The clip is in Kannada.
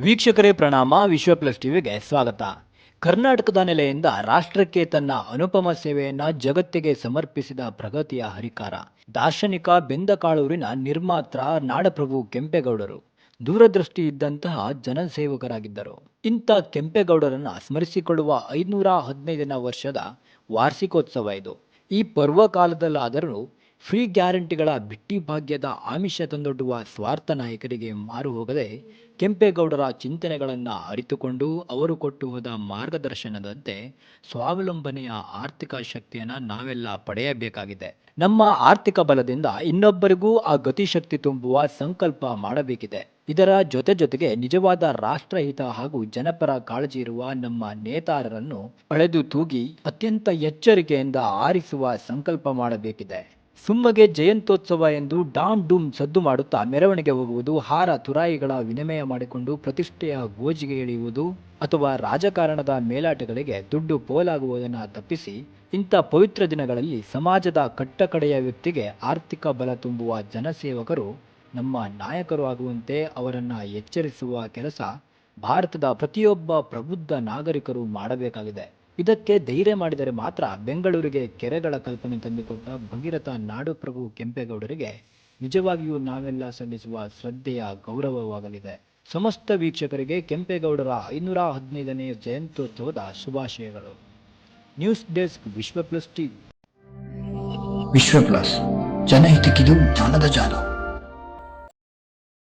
ವೀಕ್ಷಕರೇ, ಪ್ರಣಾಮ. ವಿಶ್ವ ಪ್ಲಸ್ ಟಿವಿಗೆ ಸ್ವಾಗತ. ಕರ್ನಾಟಕದ ನೆಲೆಯಿಂದ ರಾಷ್ಟ್ರಕ್ಕೆ ತನ್ನ ಅನುಪಮ ಸೇವೆಯನ್ನ ಜಗತ್ತಿಗೆ ಸಮರ್ಪಿಸಿದ ಪ್ರಗತಿಯ ಹರಿಕಾರ. ದಾರ್ಶನಿಕ ಬೆಂದಕಾಳೂರಿನ ನಿರ್ಮಾತ್ರ ನಾಡಪ್ರಭು ಕೆಂಪೇಗೌಡರು. ದೂರದೃಷ್ಟಿ ಇದ್ದಂತಹ ಜನಸೇವಕರಾಗಿದ್ದರು. ಇಂಥ ಕೆಂಪೇಗೌಡರನ್ನ ಸ್ಮರಿಸಿಕೊಳ್ಳುವ ಐನೂರ ಹದಿನೈದನೇ ವರ್ಷದ ವಾರ್ಷಿಕೋತ್ಸವ ಇದು. ಈ ಪರ್ವಕಾಲದಲ್ಲಾದರೂ ಫ್ರೀ ಗ್ಯಾರಂಟಿಗಳ ಬಿಟ್ಟಿ ಭಾಗ್ಯದ ಆಮಿಷ ತಂದೊಡ್ಡುವ ಸ್ವಾರ್ಥ ನಾಯಕರಿಗೆ ಮಾರು ಹೋಗದೆ ಕೆಂಪೇಗೌಡರ ಚಿಂತನೆಗಳನ್ನು ಅರಿತುಕೊಂಡು ಅವರು ಕೊಟ್ಟು ಹೋದ ಮಾರ್ಗದರ್ಶನದಂತೆ ಸ್ವಾವಲಂಬನೆಯ ಆರ್ಥಿಕ ಶಕ್ತಿಯನ್ನು ನಾವೆಲ್ಲ ಪಡೆಯಬೇಕಾಗಿದೆ. ನಮ್ಮ ಆರ್ಥಿಕ ಬಲದಿಂದ ಇನ್ನೊಬ್ಬರಿಗೂ ಆ ಗತಿಶಕ್ತಿ ತುಂಬುವ ಸಂಕಲ್ಪ ಮಾಡಬೇಕಿದೆ. ಇದರ ಜೊತೆ ಜೊತೆಗೆ ನಿಜವಾದ ರಾಷ್ಟ್ರಹಿತ ಹಾಗೂ ಜನಪರ ಕಾಳಜಿ ಇರುವ ನಮ್ಮ ನೇತಾರರನ್ನು ಅಳೆದು ತೂಗಿ ಅತ್ಯಂತ ಎಚ್ಚರಿಕೆಯಿಂದ ಆರಿಸುವ ಸಂಕಲ್ಪ ಮಾಡಬೇಕಿದೆ. ಸುಮ್ಮಗೆ ಜಯಂತ್ಯೋತ್ಸವ ಎಂದು ಡಾಮ್ ಡೂಮ್ ಸದ್ದು ಮಾಡುತ್ತಾ ಮೆರವಣಿಗೆ ಹೋಗುವುದು ಹಾರ ತುರಾಯಿಗಳ ವಿನಿಮಯ ಮಾಡಿಕೊಂಡು ಪ್ರತಿಷ್ಠೆಯ ಗೋಜಿಗೆ ಇಳಿಯುವುದು ಅಥವಾ ರಾಜಕಾರಣದ ಮೇಲಾಟಗಳಿಗೆ ದುಡ್ಡು ಪೋಲಾಗುವುದನ್ನು ತಪ್ಪಿಸಿ ಇಂಥ ಪವಿತ್ರ ದಿನಗಳಲ್ಲಿ ಸಮಾಜದ ಕಟ್ಟಕಡೆಯ ವ್ಯಕ್ತಿಗೆ ಆರ್ಥಿಕ ಬಲ ತುಂಬುವ ಜನಸೇವಕರು ನಮ್ಮ ನಾಯಕರು ಆಗುವಂತೆ ಅವರನ್ನು ಎಚ್ಚರಿಸುವ ಕೆಲಸ ಭಾರತದ ಪ್ರತಿಯೊಬ್ಬ ಪ್ರಬುದ್ಧ ನಾಗರಿಕರು ಮಾಡಬೇಕಾಗಿದೆ. ಇದಕ್ಕೆ ಧೈರ್ಯ ಮಾಡಿದರೆ ಮಾತ್ರ ಬೆಂಗಳೂರಿಗೆ ಕೆರೆಗಳ ಕಲ್ಪನೆ ತಂದುಕೊಟ್ಟ ಭಗೀರಥ ನಾಡುಪ್ರಭು ಕೆಂಪೇಗೌಡರಿಗೆ ನಿಜವಾಗಿಯೂ ನಾವೆಲ್ಲ ಸಲ್ಲಿಸುವ ಶ್ರದ್ಧೆಯ ಗೌರವವಾಗಲಿದೆ. ಸಮಸ್ತ ವೀಕ್ಷಕರಿಗೆ ಕೆಂಪೇಗೌಡರ ಐನೂರ ಹದಿನೈದನೇ ಜಯಂತ್ಯೋತ್ಸವದ ಶುಭಾಶಯಗಳು. News desk Vishwa plus T Vishwa plus. ಜನಹಿತಕ್ಕಿದು ಜ್ಞಾನದ ಜಾಲ.